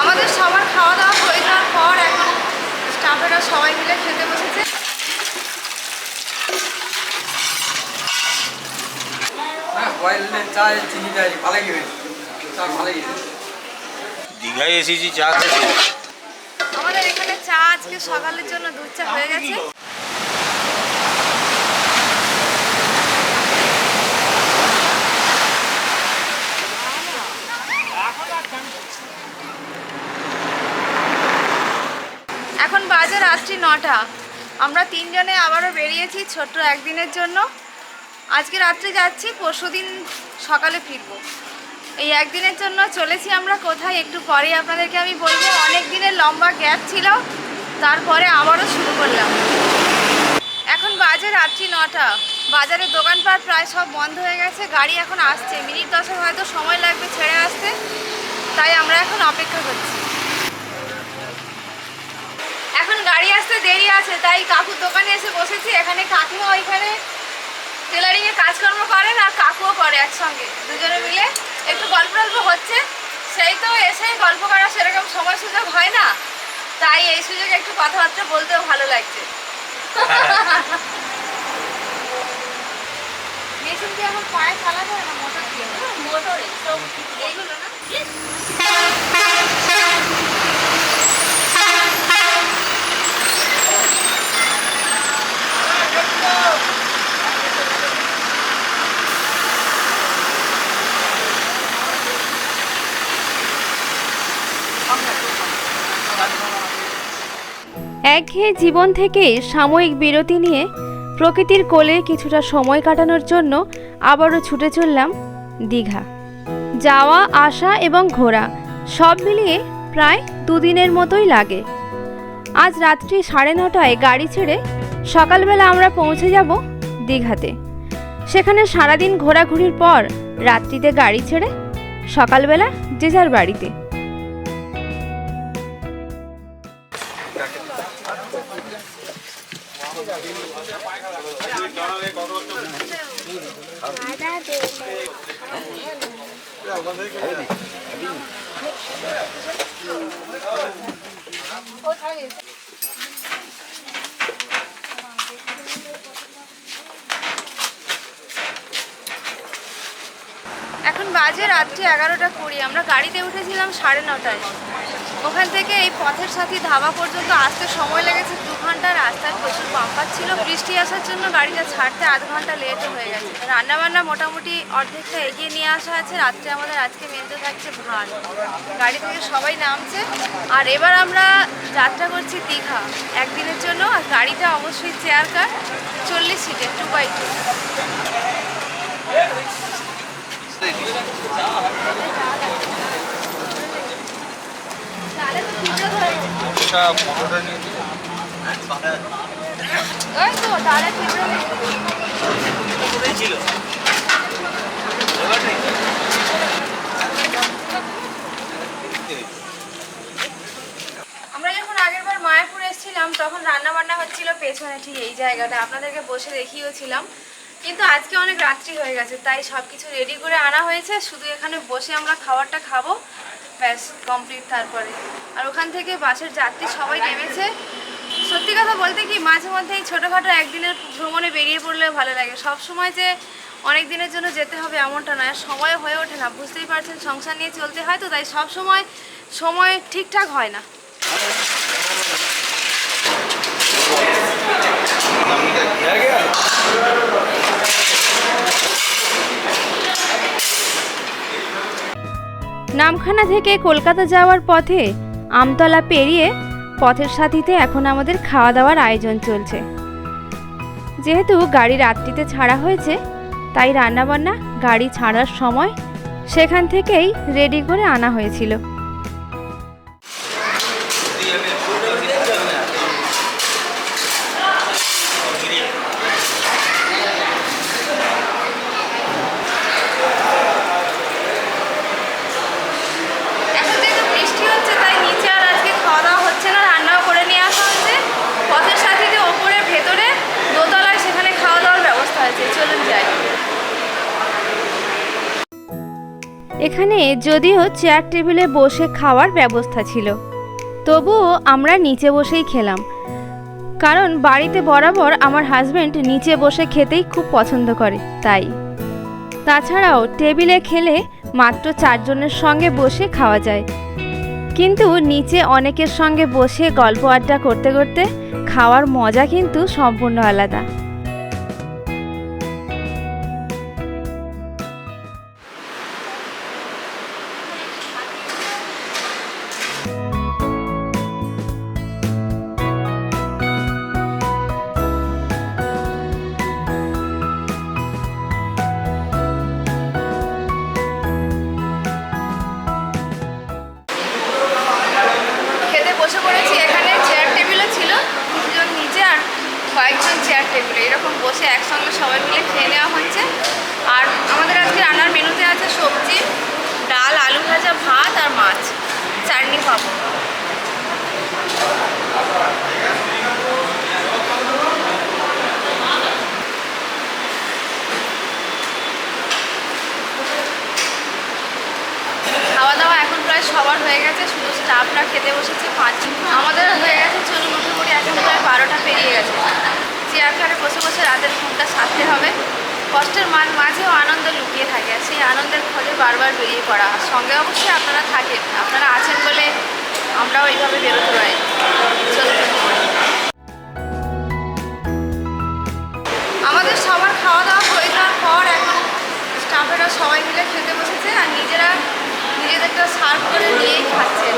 আমাদের সবার খাওয়া দাওয়া হয়ে যাওয়ার পর এখন স্টাফেরা সবাই মিলে খেতে বসেছে। হ্যাঁ দীঘায় এসেছি চা খেতে আমাদের এখানে চা আজকে সকালের জন্য দুধ চা হয়ে গেছে। এখন বাজে রাত্রি নটা। আমরা তিনজনে আবারও বেরিয়েছি ছোট্ট একদিনের জন্য। আজকে রাত্রে যাচ্ছি, পরশুদিন সকালে ফিরবো। এই একদিনের জন্য চলেছি আমরা কোথায় একটু পরে আপনাদেরকে আমি বলব, অনেক দিনের লম্বা গ্যাপ ছিল, তারপরে আবারও শুরু করলাম। এখন বাজে রাত্রি নটা। বাজারের দোকানপাট প্রায় সব বন্ধ হয়ে গেছে, গাড়ি এখন আসছে। মিনিট দশেক হয়তো সময় লাগবে ছেড়ে আসতে, তাই আমরা এখন অপেক্ষা করছি। এখন গাড়ি আসতে দেরি আছে তাই কাকুর দোকানে এসে বসেছি। এখানে কাকিমা ওইখানে টেলারিং এ কাজকর্ম করেন আর কাকুও করে একসঙ্গে। দুজনে মিলে একটু গল্প টল্প হচ্ছে। সেই তো এসে গল্প করার সেরকম সময় সুযোগ হয় না। তাই এই সুযোগে একটু কথাবার্তা বলতেও ভালো লাগছে। মেশিন কি এখন পায়ে চালাতে হয় না? মোটর দিয়ে? মোটরে। এইগুলো না? একঘেয়ে জীবন থেকে সাময়িক বিরতি নিয়ে প্রকৃতির কোলে কিছুটা সময় কাটানোর জন্য আবারও ছুটে চললাম দীঘা। যাওয়া, আসা এবং ঘোরা সব মিলিয়ে প্রায় দুদিনের মতোই লাগে। আজ রাত্রি সাড়ে নটায় গাড়ি ছেড়ে সকালবেলা আমরা পৌঁছে যাব দীঘাতে। সেখানে সারাদিন ঘোরাঘুরির পর রাত্রিতে গাড়ি ছেড়ে সকালবেলা যে যার বাড়িতে। এখন বাজে রাত্রি এগারোটা কুড়ি আমরা গাড়িতে উঠেছিলাম সাড়ে নটায়। ওখান থেকে এই পথের সাথী ধাবা পর্যন্ত আসতে সময় লেগেছে দু ঘণ্টা। রাস্তায় প্রচুর বাম্পার ছিল। বৃষ্টি আসার জন্য গাড়িটা ছাড়তে আধ ঘণ্টা লেট হয়ে গেছে। রান্নাবান্না মোটামুটি অর্ধেকটা এগিয়ে নিয়ে আসা আছে। রাত্রে আমাদের আজকে মেনতে থাকছে ভাত। গাড়ি থেকে সবাই নামছে। আর এবার আমরা যাত্রা করছি দীঘা। একদিনের জন্য। আর গাড়িটা অবশ্যই চেয়ার কার চল্লিশ সিটের টু বাই টু আমরা যখন আগেরবার মায়াপুর এসেছিলাম, তখন রান্না বান্না হচ্ছিল পেছনে, ঠিক এই জায়গাটা। আপনাদেরকে বসে দেখিয়েছিলাম। কিন্তু আজকে অনেক রাত্রি হয়ে গেছে, তাই সব কিছু রেডি করে আনা হয়েছে। শুধু এখানে বসে আমরা খাবারটা খাব। ব্যাস কমপ্লিট তারপরে। আর ওখান থেকে বাসের যাত্রী সবাই নেমেছে। সত্যি কথা বলতে কি, মাঝে মধ্যে এই ছোটোখাটো একদিনের ভ্রমণে বেরিয়ে পড়লে ভালো লাগে। সব সময় যে অনেক দিনের জন্য যেতে হবে এমনটা নয়, আর সময় হয়ে ওঠে না। বুঝতেই পারছেন, সংসার নিয়ে চলতে হয় তো, তাই সব সময় সময় ঠিকঠাক হয় না। নামখানা থেকে কলকাতা যাওয়ার পথে আমতলা পেরিয়ে পথের সাথীতে এখন আমাদের খাওয়া দাওয়ার আয়োজন চলছে। যেহেতু গাড়ি রাত্রিতে ছাড়া হয়েছে, তাই রান্নাবান্না গাড়ি ছাড়ার সময় সেখান থেকেই রেডি করে আনা হয়েছিল এখন যেহেতু বৃষ্টি হচ্ছে তাই নিচে আর আজকে খাওয়া দাওয়া হচ্ছে না রান্নাও করে নিয়ে আসা হচ্ছে পথের সাথে যে ওপরে ভেতরে দোতলায় সেখানে খাওয়া দাওয়ার ব্যবস্থা আছে চলুন যাই এখানে যদিও চেয়ার টেবিলে বসে খাওয়ার ব্যবস্থা ছিল। তবুও আমরা নিচে বসেই খেলাম। কারণ বাড়িতে বরাবর আমার হাজব্যান্ড নিচে বসে খেতেই খুব পছন্দ করে, তাই। তাছাড়াও টেবিলে খেলে মাত্র চারজনের সঙ্গে বসে খাওয়া যায়। কিন্তু নিচে অনেকের সঙ্গে বসে গল্প আড্ডা করতে করতে খাওয়ার মজা কিন্তু সম্পূর্ণ আলাদা। একসঙ্গে সবাই মিলে খেয়ে নেওয়া হচ্ছে। আর আমাদের আজকে রান্নার মেনুতে আছে সবজি, ডাল, আলু ভাজা, ভাত আর মাছ। চাটনি পাবো খাওয়া দাওয়া এখন প্রায় সবার হয়ে গেছে, শুধু স্টাফরা খেতে বসেছে, পাঁচজন। আমাদের হয়ে গেছে, চলুন মোটামুটি এখন প্রায় বারোটা পেরিয়ে গেছে। চেয়ারখানে বসে বসে রাতের ঘুমটা সারতে হবে। কষ্টের মান মাঝেও আনন্দ লুকিয়ে থাকে। সেই আনন্দের খোঁজে বারবার বেরিয়ে পড়া। সঙ্গে অবশ্যই আপনারা থাকেন। আপনারা আছেন বলে আমরাও এইভাবে বেরোতে পারি। আমাদের সবার খাওয়া দাওয়া হয়ে যাওয়ার পর এখন স্টাফেরা সবাই মিলে খেতে বসেছে আর নিজেরা নিজেদেরটা সার্ভ করে নিয়েই খাচ্ছে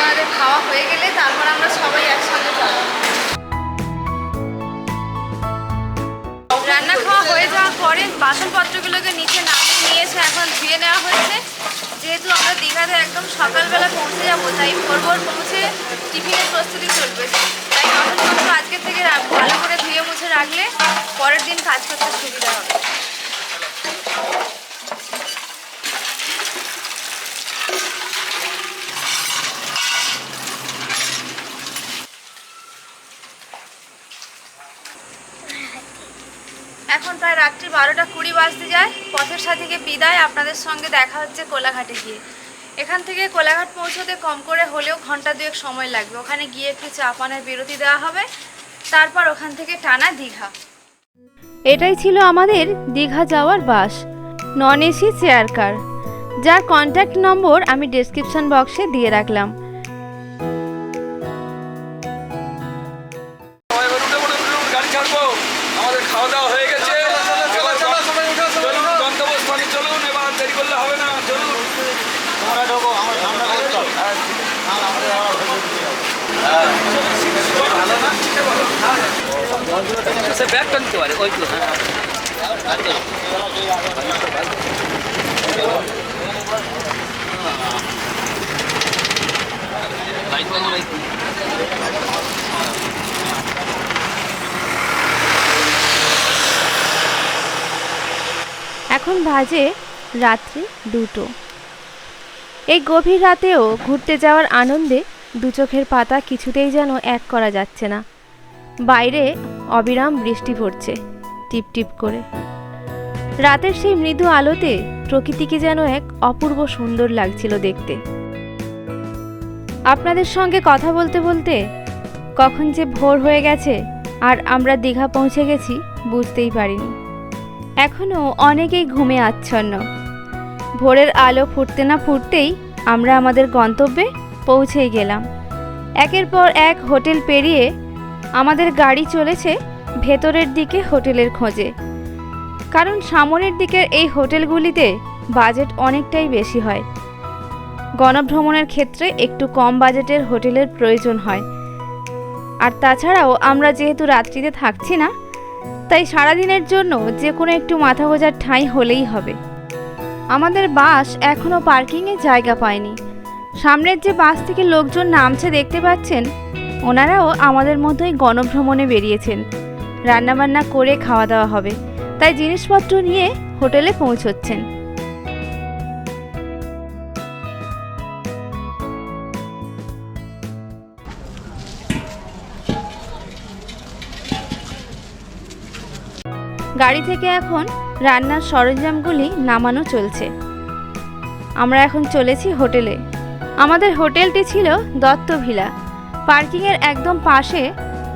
আমাদের খাওয়া হয়ে গেলে তারপর আমরা সবাই একসঙ্গে খাব রান্না খাওয়া হয়ে যাওয়ার পরে বাসনপত্রগুলোকে নিচে নামিয়ে নিয়েছে, এখন ধুয়ে নেওয়া হয়েছে। যেহেতু আমরা দীঘাতে একদম সকালবেলা পৌঁছে যাব, তাই ভোর ভোর পৌঁছে টিফিনের প্রস্তুতি চলবে। তাই বাসনপত্র আজকে থেকে ভালো করে ধুয়ে মুছে রাখলে পরের দিন কাজ করতে সুবিধা হবে। এখন প্রায় রাত্রি বারোটা কুড়ি বাজতে যায়। পথের সাথীকে বিদায়, আপনাদের সঙ্গে দেখা হচ্ছে কোলাঘাটে গিয়ে। এখান থেকে কোলাঘাট পৌঁছতে কম করে হলেও ঘণ্টা দুয়েক সময় লাগবে। ওখানে গিয়ে একটু চা পানের বিরতি দেওয়া হবে, তারপর ওখান থেকে টানা দীঘা। এটাই ছিল আমাদের দীঘা যাওয়ার বাস, নন এসি, চেয়ার কার। যার কন্ট্যাক্ট নম্বর আমি ডেসক্রিপশন বক্সে দিয়ে রাখলাম। তো। এখন বাজে রাত্রি দুটো। এই গভীর রাতেও ঘুরতে যাওয়ার আনন্দে দু চোখের পাতা কিছুতেই যেন এক করা যাচ্ছে না। বাইরে অবিরাম বৃষ্টি পড়ছে, টিপ টিপ করে। রাতের সেই মৃদু আলোতে প্রকৃতিকে যেন এক অপূর্ব সুন্দর লাগছিল দেখতে। আপনাদের সঙ্গে কথা বলতে বলতে কখন যে ভোর হয়ে গেছে আর আমরা দীঘা পৌঁছে গেছি বুঝতেই পারিনি। এখনও অনেকেই ঘুমে আচ্ছন্ন। ভোরের আলো ফুটতে না ফুটতেই আমরা আমাদের গন্তব্যে পৌঁছেই গেলাম। একের পর এক হোটেল পেরিয়ে আমাদের গাড়ি চলেছে ভেতরের দিকে হোটেলের খোঁজে। কারণ সামনের দিকের এই হোটেলগুলিতে বাজেট অনেকটাই বেশি হয়। গণভ্রমণের ক্ষেত্রে একটু কম বাজেটের হোটেলের প্রয়োজন হয়। আর তাছাড়াও আমরা যেহেতু রাত্রিতে থাকছি না, তাই সারাদিনের জন্য যে কোনো একটু মাথা গোজার ঠাঁই হলেই হবে। আমাদের বাস এখনও পার্কিংয়ে জায়গা পায়নি। সামনের যে বাস থেকে লোকজন নামছে দেখতে পাচ্ছেন ওনারাও আমাদের মতোই গণভ্রমণে বেরিয়েছেন। রান্নাবান্না করে খাওয়া দাওয়া হবে। তাই জিনিসপত্র নিয়ে হোটেলে পৌঁছচ্ছেন। গাড়ি থেকে এখন রান্নার সরঞ্জামগুলি নামানো চলছে। আমরা এখন চলেছি হোটেলে। আমাদের হোটেলটি ছিল দত্ত ভিলা। পার্কিংয়ের একদম পাশে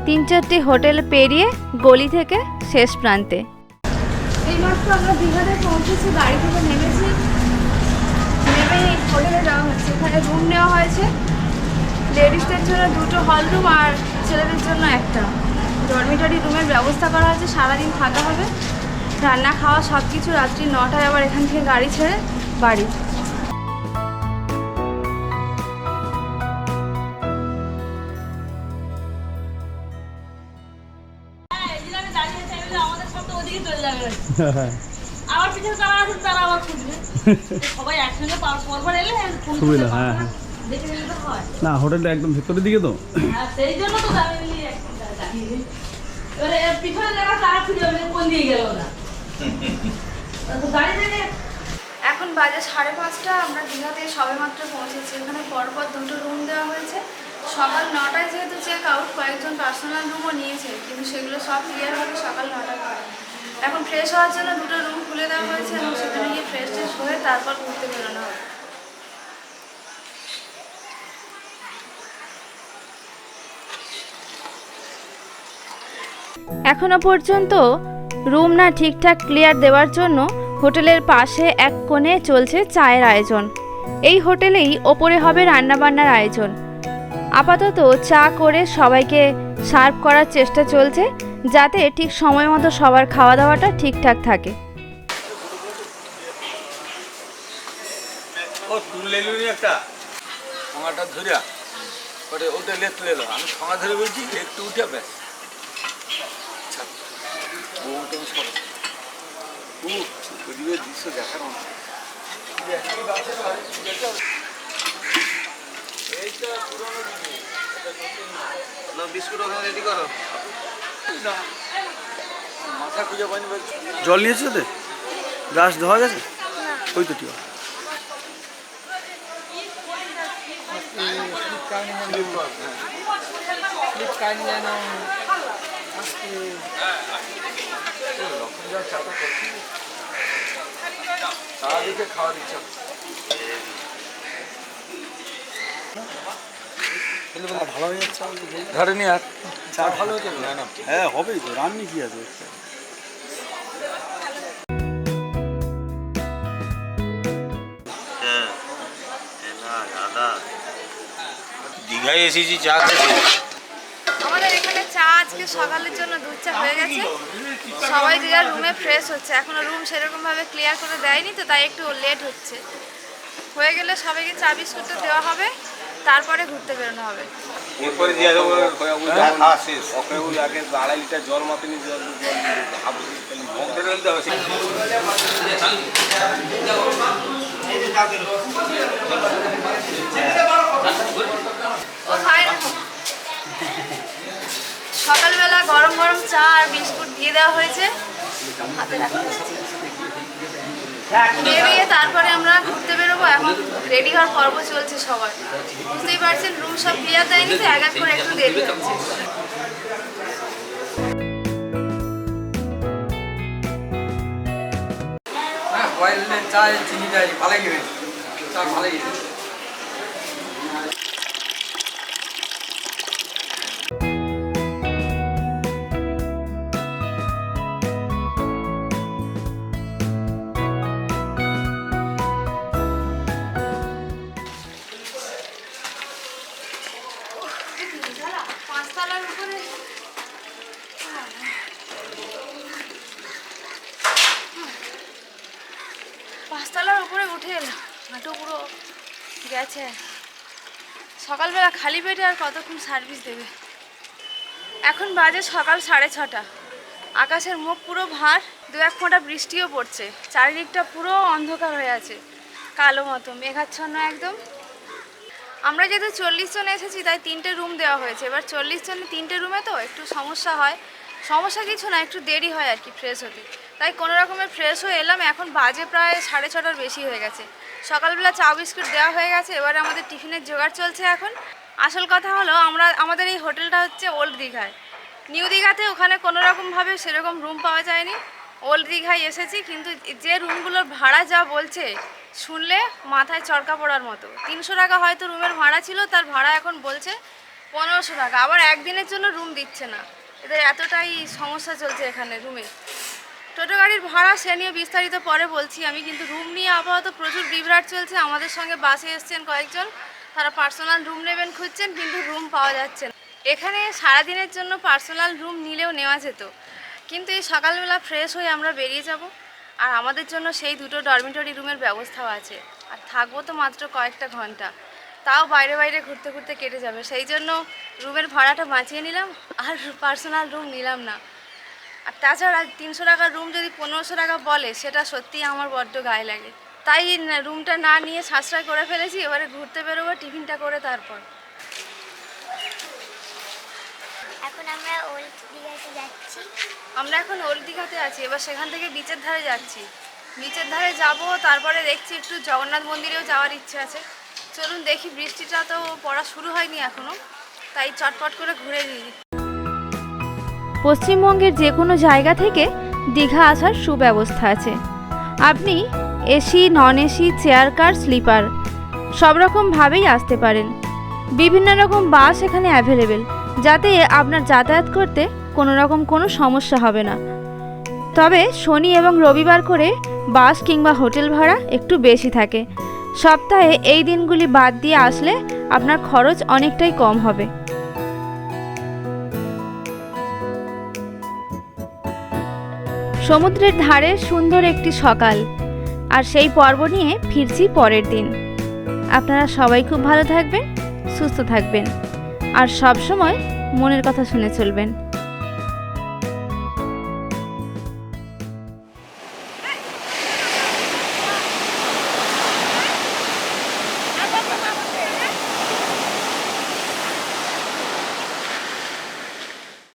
তিন চারটি হোটেল পেরিয়ে গলি থেকে শেষ প্রান্তে। এইমাত্র আমরা দীঘাতে পৌঁছেছি গাড়ি থেকে নেমেছি। নেমে হোটেলে যাওয়া হচ্ছে। এখানে রুম নেওয়া হয়েছে। লেডিসদের জন্য দুটো হল রুম আর ছেলেদের জন্য একটা। ডরমিটরি রুমের ব্যবস্থা করা হয়েছে। সারাদিন থাকা হবে। রান্না, খাওয়া সব কিছু রাত্রি নটায় আবার এখান থেকে গাড়ি ছেড়ে বাড়ি। আবার পিছনে তারা আছে তারা আবার খুঁজবে। সবাই একসঙ্গে পরপর এলে সুবিধা, হ্যাঁ, হ্যাঁ। হয়। না হোটেলটা একদম ভেতরের দিকে তো। সেই জন্য তো গাড়ি মিলিয়ে একসঙ্গে এবারে পিছনে যারা তারা খুঁজে কোন দিয়ে গেল না তো গাড়ি থেকে এখন বাজে সাড়ে পাঁচটা আমরা দীঘাতে সবে মাত্র পৌঁছেছি। এখানে পরপর দুটো রুম দেওয়া হয়েছে। সকাল নটায় যেহেতু চেক আউট কয়েকজন পার্সোনাল রুমও নিয়েছে কিন্তু সেগুলো সব ক্লিয়ার হবে সকাল নটার পরে। এখন ফ্রেশ হওয়ার জন্য দুটো রুম খুলে দেওয়া হয়েছে এবং সেখানে গিয়ে ফ্রেশ ট্রেশ হয়ে তারপর ঘুরতে বেরোনো হবে। এখনও পর্যন্ত রুম না ঠিকঠাক ক্লিয়ার দেওয়ার জন্য হোটেলের পাশে এক কোণে চলছে চায়ের আয়োজন। এই হোটেলেই ওপরে হবে রান্নাবান্নার আয়োজন। আপাতত চা করে সবাইকে সার্ভ করার চেষ্টা চলছে। যাতে ঠিক সময় মতো সবার খাওয়া দাওয়াটা ঠিকঠাক থাকে। বিস্কুট ওখানে রেডি করো। জল নিয়েছো তো গ্লাস ধোয়া গেছে ওই তো ঠিক আছে। সারাদিকে খাওয়া দিচ্ছে ভালো হয়ে যাচ্ছে ধরেনি আর। চা ভালো হচ্ছে না না হ্যাঁ হবেই তো রান্নি কি আছে? দীঘায় এসেছি চা খেতে। আমাদের এখানে চা আজকে সকালের জন্য দুধ চা হয়ে গেছে। সবাই যে যার রুমে ফ্রেশ হচ্ছে। এখনও রুম সেরকমভাবে ক্লিয়ার করে দেয়নি তো তাই একটু লেট হচ্ছে। হয়ে গেলে সবাইকে চা বিস্কুটটা দেওয়া হবে। তারপরে ঘুরতে বেরোনো হবে। এরপরে দিয়ে হ্যাঁ, খাওয়া শেষ। ওকে আগে আড়াই লিটার জল সকালবেলা গরম গরম চা আর বিস্কুট দিয়ে দেওয়া হয়েছে। হাতে রাখতে। বেরিয়ে তারপরে আমরা ঘুরতে বেরোবো, এখন রেডি হওয়ার পর্ব চলছে সবার। বুঝতেই পারছেন রুম সব ক্লিয়ার দেয়নি তো এক এক করে একটু দেরি হচ্ছে। হ্যাঁ চায় চিনি দেয় ভালো গেবে চা ভালো গেবে গেছে সকালবেলা খালি পেটে আর কতক্ষণ সার্ভিস দেবে? এখন বাজে সকাল সাড়ে ছটা। আকাশের মুখ পুরো ভার, দু এক ফোঁটা বৃষ্টিও পড়ছে। চারিদিকটা পুরো অন্ধকার হয়ে আছে। কালো মতো, মেঘাচ্ছন্ন একদম। আমরা যেহেতু চল্লিশ জন এসেছি, তাই তিনটে রুম দেওয়া হয়েছে। এবার চল্লিশ জনে তিনটে রুমে তো একটু সমস্যা হয়। সমস্যা কিছু না, একটু দেরি হয় আর কি ফ্রেশ হতে। তাই কোনো রকমের ফ্রেশ হয়ে এলাম। এখন বাজে প্রায় সাড়ে ছটার বেশি হয়ে গেছে। সকালবেলা চা বিস্কুট দেওয়া হয়ে গেছে, এবারে আমাদের টিফিনের জোগাড় চলছে এখন। আসল কথা হলো, আমরা, আমাদের এই হোটেলটা হচ্ছে ওল্ড দীঘায়। নিউ দীঘাতে ওখানে কোনো রকমভাবে সেরকম রুম পাওয়া যায়নি। ওল্ড দীঘায় এসেছি, কিন্তু যে রুমগুলোর ভাড়া যা বলছে, শুনলে মাথায় চরকা পড়ার মতো। তিনশো টাকা হয়তো রুমের ভাড়া ছিল, তার ভাড়া এখন বলছে পনেরোশো টাকা। আবার একদিনের জন্য রুম দিচ্ছে না। এদের এতটাই সমস্যা চলছে এখানে রুমে টোটো গাড়ির ভাড়া সে নিয়ে বিস্তারিত পরে বলছি। আমি কিন্তু রুম নিয়ে আপাতত প্রচুর বিভ্রাট চলছে। আমাদের সঙ্গে বাসে এসছেন কয়েকজন। তারা পার্সোনাল রুম নেবেন, খুঁজছেন, কিন্তু রুম পাওয়া যাচ্ছে না। এখানে সারাদিনের জন্য পার্সোনাল রুম নিলেও নেওয়া যেত। কিন্তু এই সকালবেলা ফ্রেশ হয়ে আমরা বেরিয়ে যাব। আর আমাদের জন্য সেই দুটো ডরমিটরি রুমের ব্যবস্থাও আছে। আর থাকব তো মাত্র কয়েকটা ঘণ্টা। তাও বাইরে বাইরে ঘুরতে ঘুরতে কেটে যাবে। সেই জন্য রুমের ভাড়াটা বাঁচিয়ে নিলাম। আর পার্সোনাল রুম নিলাম না। আর তাছাড়া তিনশো টাকার রুম যদি পনেরোশো টাকা বলে সেটা সত্যিই আমার বড্ড গায়ে লাগে। তাই রুমটা না নিয়ে সাশ্রয় করে ফেলেছি এবারে ঘুরতে বেরোবো টিফিনটা করে তারপর। এখন আমরা ওল্ড দীঘাতে যাচ্ছি। আমরা এখন ওল্ড দীঘাতে আছি এবার সেখান থেকে বিচের ধারে যাচ্ছি। বিচের ধারে যাব তারপরে দেখছি একটু জগন্নাথ মন্দিরেও যাওয়ার ইচ্ছে আছে। চলুন দেখি বৃষ্টিটা তো পড়া শুরু হয়নি এখনও তাই চটপট করে ঘুরে নিই। পশ্চিমবঙ্গের যে কোনো জায়গা থেকে দীঘা আসার সুব্যবস্থা আছে। আপনি AC non AC chair car sleeper সব রকমভাবেই আসতে পারেন। বিভিন্ন রকম বাস এখানে অ্যাভেলেবেল যাতে আপনার যাতায়াত করতে কোনো রকম কোনো সমস্যা হবে না। তবে শনি এবং রবিবার করে বাস কিংবা হোটেল ভাড়া একটু বেশি থাকে। সপ্তাহে এই দিনগুলি বাদ দিয়ে আসলে আপনার খরচ অনেকটাই কম হবে। সমুদ্রের ধারে সুন্দর একটি সকাল। আর সেই পর্ব নিয়ে ফিরছি পরের দিন। আপনারা সবাই খুব ভালো থাকবেন, সুস্থ থাকবেন। আর সব সময় মনের কথা শুনে চলবেন।